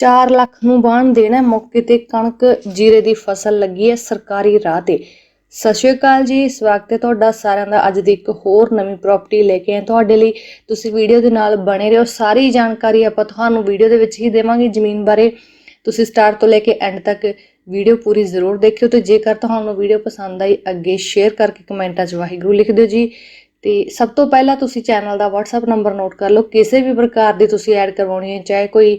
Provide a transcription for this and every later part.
4 ਲੱਖ ਨੂੰ ਬਾਣ ਦੇਣਾ ਮੌਕੇ ਤੇ ਕਣਕ ਜੀਰੇ ਦੀ ਫਸਲ ਲੱਗੀ ਹੈ ਸਰਕਾਰੀ ਰਾਹ ਤੇ। ਸਤਿ ਸ਼੍ਰੀ ਅਕਾਲ ਜੀ, ਸਵਾਗਤ ਹੈ ਤੁਹਾਡਾ ਸਾਰਿਆਂ ਦਾ। ਅੱਜ ਦੀ ਇੱਕ ਹੋਰ ਨਵੀਂ ਪ੍ਰਾਪਰਟੀ ਲੈ ਕੇ ਆਏ ਤੁਹਾਡੇ ਲਈ। ਤੁਸੀਂ ਵੀਡੀਓ ਦੇ ਨਾਲ ਬਣੇ ਰਹੋ। ਸਾਰੀ ਜਾਣਕਾਰੀ ਆਪਾਂ ਤੁਹਾਨੂੰ ਵੀਡੀਓ ਦੇ ਵਿੱਚ ਹੀ ਦੇਵਾਂਗੇ। ਜ਼ਮੀਨ ਬਾਰੇ ਤੁਸੀਂ ਸਟਾਰਟ ਤੋਂ ਲੈ ਕੇ ਐਂਡ ਤੱਕ ਵੀਡੀਓ ਪੂਰੀ ਜ਼ਰੂਰ ਦੇਖਿਓ ਤੇ ਜੇਕਰ ਤੁਹਾਨੂੰ ਵੀਡੀਓ ਪਸੰਦ ਆਈ, ਅੱਗੇ ਸ਼ੇਅਰ ਕਰਕੇ ਕਮੈਂਟਾਂ 'ਚ ਵਾਹਿਗੁਰੂ ਲਿਖ ਦਿਓ ਜੀ। ਤੇ ਸਭ ਤੋਂ ਪਹਿਲਾਂ ਤੁਸੀਂ ਚੈਨਲ ਦਾ WhatsApp ਨੰਬਰ ਨੋਟ ਕਰ ਲਓ। ਕਿਸੇ ਵੀ ਪ੍ਰਕਾਰ ਦੀ ਤੁਸੀਂ ਐਡ ਕਰਵਾਉਣੀ ਹੈ, ਚਾਹੇ ਕੋਈ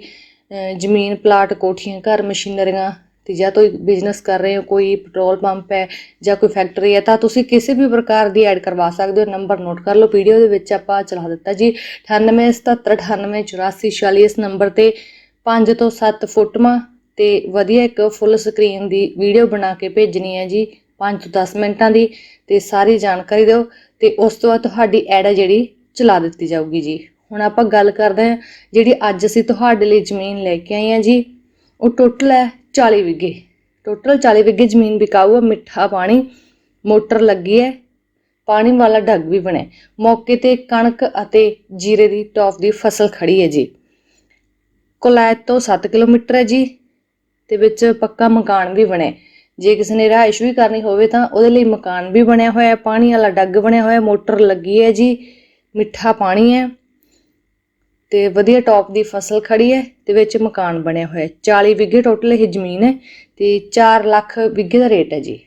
ਜ਼ਮੀਨ, ਪਲਾਟ, ਕੋਠੀਆਂ, ਘਰ, ਮਸ਼ੀਨਰੀਆਂ ਤੇ ਜਾਂ ਕੋਈ ਬਿਜ਼ਨਸ ਕਰ ਰਹੇ ਹੋ, ਕੋਈ ਪੈਟਰੋਲ ਪੰਪ ਹੈ ਜਾਂ ਕੋਈ ਫੈਕਟਰੀ ਹੈ ਤਾਂ ਤੁਸੀਂ ਕਿਸੇ ਵੀ ਪ੍ਰਕਾਰ ਦੀ ਐਡ ਕਰਵਾ ਸਕਦੇ ਹੋ। ਨੰਬਰ ਨੋਟ ਕਰ ਲਓ ਵੀਡੀਓ ਦੇ ਵਿੱਚ ਆਪਾਂ ਚਲਾ ਦਿੱਤਾ ਜੀ। 9877988446 ਇਸ ਨੰਬਰ ਤੇ 5 ਤੋਂ 7 ਫੋਟੋਆਂ ਤੇ ਵਧੀਆ ਇੱਕ ਫੁੱਲ ਸਕਰੀਨ ਦੀ ਵੀਡੀਓ ਬਣਾ ਕੇ ਭੇਜਣੀ ਹੈ ਜੀ 5 ਤੋਂ 10 ਮਿੰਟਾਂ ਦੀ ਤੇ ਸਾਰੀ ਜਾਣਕਾਰੀ ਦਿਓ ਤੇ ਉਸ ਤੋਂ ਬਾਅਦ ਤੁਹਾਡੀ ਐਡ ਹੈ ਜਿਹੜੀ ਚਲਾ ਦਿੱਤੀ ਜਾਊਗੀ ਜੀ। ਹੁਣ ਆਪਾਂ ਗੱਲ ਕਰਦੇ ਹਾਂ, ਜਿਹੜੀ ਅੱਜ ਅਸੀਂ ਤੁਹਾਡੇ ਲਈ ਜ਼ਮੀਨ ਲੈ ਕੇ ਆਏ ਹਾਂ ਜੀ, ਉਹ ਟੋਟਲ ਹੈ 40 ਵਿਗੇ ਟੋਟਲ 40 ਵਿਗੇ ਜ਼ਮੀਨ ਵਿਕਾਊ ਹੈ ਮਿੱਠਾ ਪਾਣੀ, ਮੋਟਰ ਲੱਗੀ ਹੈ, ਪਾਣੀ ਵਾਲਾ ਢੱਗ ਵੀ ਬਣਿਆ। ਮੌਕੇ ਤੇ ਕਣਕ ਅਤੇ ਜੀਰੇ ਦੀ ਟੌਪ ਦੀ ਫਸਲ ਖੜੀ ਹੈ ਜੀ। ਕੋਲਾਇਤ ਤੋਂ 7 ਕਿਲੋਮੀਟਰ ਹੈ ਜੀ, ਤੇ ਵਿੱਚ ਪੱਕਾ ਮਕਾਨ ਵੀ ਬਣਿਆ। ਜੇ ਕਿਸੇ ਨੇ ਰਿਹਾਇਸ਼ ਵੀ ਕਰਨੀ ਹੋਵੇ ਤਾਂ ਉਹਦੇ ਲਈ ਮਕਾਨ ਵੀ ਬਣਿਆ ਹੋਇਆ ਹੈ, ਪਾਣੀ ਵਾਲਾ ਡੱਗ ਬਣਿਆ ਹੋਇਆ ਮੋਟਰ ਲੱਗੀ ਹੈ ਜੀ, ਮਿੱਠਾ ਪਾਣੀ ਹੈ। ਤੇ ਵਧੀਆ ਟੌਪ ਦੀ ਫਸਲ ਖੜੀ ਹੈ ਤੇ ਵਿੱਚ ਮਕਾਨ ਬਣਿਆ ਹੋਇਆ ਹੈ। 40 ਵਿਗੇ ਟੋਟਲ ਇਹ ਜ਼ਮੀਨ ਹੈ ਤੇ 4 ਲੱਖ ਵਿਗੇ ਦਾ ਰੇਟ ਹੈ ਜੀ।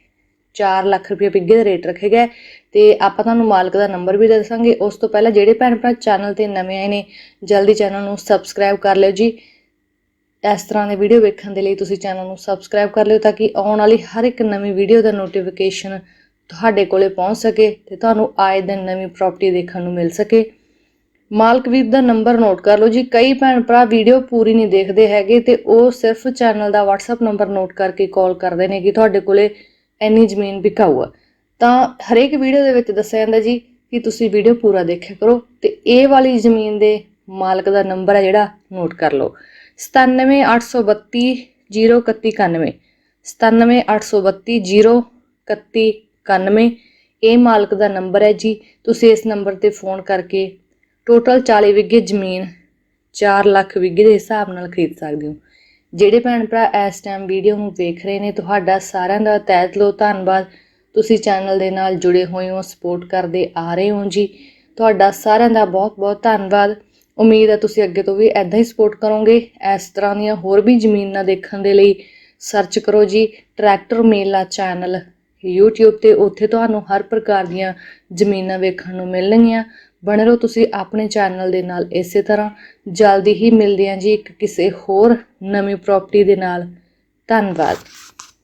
4 ਲੱਖ ਰੁਪਏ ਵਿਗੇ ਦਾ ਰੇਟ ਰੱਖਿਆ ਗਿਆ ਹੈ ਤੇ ਆਪਾਂ ਤੁਹਾਨੂੰ ਮਾਲਕ ਦਾ ਨੰਬਰ ਵੀ ਦੱਸਾਂਗੇ। ਉਸ ਤੋਂ ਪਹਿਲਾਂ ਜਿਹੜੇ ਭੈਣ ਭਰਾ ਚੈਨਲ ਤੇ ਨਵੇਂ ਆਏ ਨੇ, ਜਲਦੀ ਚੈਨਲ ਨੂੰ ਸਬਸਕ੍ਰਾਈਬ ਕਰ ਲਿਓ ਜੀ। ਇਸ ਤਰ੍ਹਾਂ ਦੇ ਵੀਡੀਓ ਵੇਖਣ ਦੇ ਲਈ ਤੁਸੀਂ ਚੈਨਲ ਨੂੰ ਸਬਸਕ੍ਰਾਈਬ ਕਰ ਲਿਓ ਤਾਂ ਕਿ ਆਉਣ ਵਾਲੀ ਹਰ ਇੱਕ ਨਵੀਂ ਵੀਡੀਓ ਦਾ ਨੋਟੀਫਿਕੇਸ਼ਨ ਤੁਹਾਡੇ ਕੋਲੇ ਪਹੁੰਚ ਸਕੇ ਤੇ ਤੁਹਾਨੂੰ ਆਏ ਦਿਨ ਨਵੀਂ ਪ੍ਰਾਪਰਟੀ ਦੇਖਣ ਨੂੰ ਮਿਲ ਸਕੇ। ਮਾਲਕਵੀਰ ਦਾ ਨੰਬਰ ਨੋਟ ਕਰ ਲਓ ਜੀ। ਕਈ ਭੈਣ ਭਰਾ ਵੀਡੀਓ ਪੂਰੀ ਨਹੀਂ ਦੇਖਦੇ ਹੈਗੇ ਤੇ ਉਹ ਸਿਰਫ ਚੈਨਲ ਦਾ WhatsApp ਨੰਬਰ ਨੋਟ ਕਰਕੇ ਕਾਲ ਕਰਦੇ ਨੇ ਕਿ ਤੁਹਾਡੇ ਕੋਲੇ ਇੰਨੀ ਜ਼ਮੀਨ ਵਿਕਾਊ ਆ। ਤਾਂ ਹਰੇਕ ਵੀਡੀਓ ਦੇ ਵਿੱਚ ਦੱਸਿਆ ਜਾਂਦਾ ਜੀ ਕਿ ਤੁਸੀਂ ਵੀਡੀਓ ਪੂਰਾ ਦੇਖਿਆ ਕਰੋ ਤੇ ਇਹ ਵਾਲੀ ਜ਼ਮੀਨ ਦੇ ਮਾਲਕ ਦਾ ਨੰਬਰ ਹੈ ਜਿਹੜਾ ਨੋਟ ਕਰ ਲਓ। 9782303191 9782303191 ਇਹ ਮਾਲਕ ਦਾ ਨੰਬਰ ਹੈ ਜੀ। ਤੁਸੀਂ ਇਸ ਨੰਬਰ ਤੇ ਫੋਨ ਕਰਕੇ ਟੋਟਲ 40 ਵਿਗੇ ਜ਼ਮੀਨ 4 ਲੱਖ ਵਿਗੇ ਦੇ ਹਿਸਾਬ ਨਾਲ ਖਰੀਦ ਸਕਦੇ ਹੋ। ਜਿਹੜੇ ਭੈਣ ਭਰਾ ਇਸ ਟਾਈਮ ਵੀਡੀਓ ਨੂੰ ਵੇਖ ਰਹੇ ਨੇ, ਤੁਹਾਡਾ ਸਾਰਿਆਂ ਦਾ ਤਹਿ ਦਿਲੋਂ ਧੰਨਵਾਦ। ਤੁਸੀਂ ਚੈਨਲ ਦੇ ਨਾਲ ਜੁੜੇ ਹੋਏ ਹੋ ਸਪੋਰਟ ਕਰਦੇ ਆ ਰਹੇ ਹੋ ਜੀ। ਤੁਹਾਡਾ ਸਾਰਿਆਂ ਦਾ ਬਹੁਤ ਬਹੁਤ ਧੰਨਵਾਦ। ਉਮੀਦ ਹੈ ਤੁਸੀਂ ਅੱਗੇ ਤੋਂ ਵੀ ਐਦਾਂ ਹੀ ਸਪੋਰਟ ਕਰੋਗੇ। ਇਸ ਤਰ੍ਹਾਂ ਦੀਆਂ ਹੋਰ ਵੀ ਜ਼ਮੀਨਾਂ ਦੇਖਣ ਦੇ ਲਈ ਸਰਚ ਕਰੋ ਜੀ ਟਰੈਕਟਰ ਮੇਲਾ ਚੈਨਲ YouTube ਤੇ ਉੱਥੇ ਤੁਹਾਨੂੰ ਹਰ ਪ੍ਰਕਾਰ ਦੀਆਂ ਜ਼ਮੀਨਾਂ ਵੇਖਣ ਨੂੰ ਮਿਲਣਗੀਆਂ। ਬਣੇ ਰਹੋ, ਤੁਸੀਂ ਆਪਣੇ ਚੈਨਲ ਦੇ ਨਾਲ ਇਸੇ ਤਰ੍ਹਾਂ। ਜਲਦੀ ਹੀ ਮਿਲਦੇ ਹਾਂ ਜੀ ਇੱਕ ਕਿਸੇ ਹੋਰ ਨਵੀਂ ਪ੍ਰਾਪਰਟੀ ਦੇ ਨਾਲ। ਧੰਨਵਾਦ।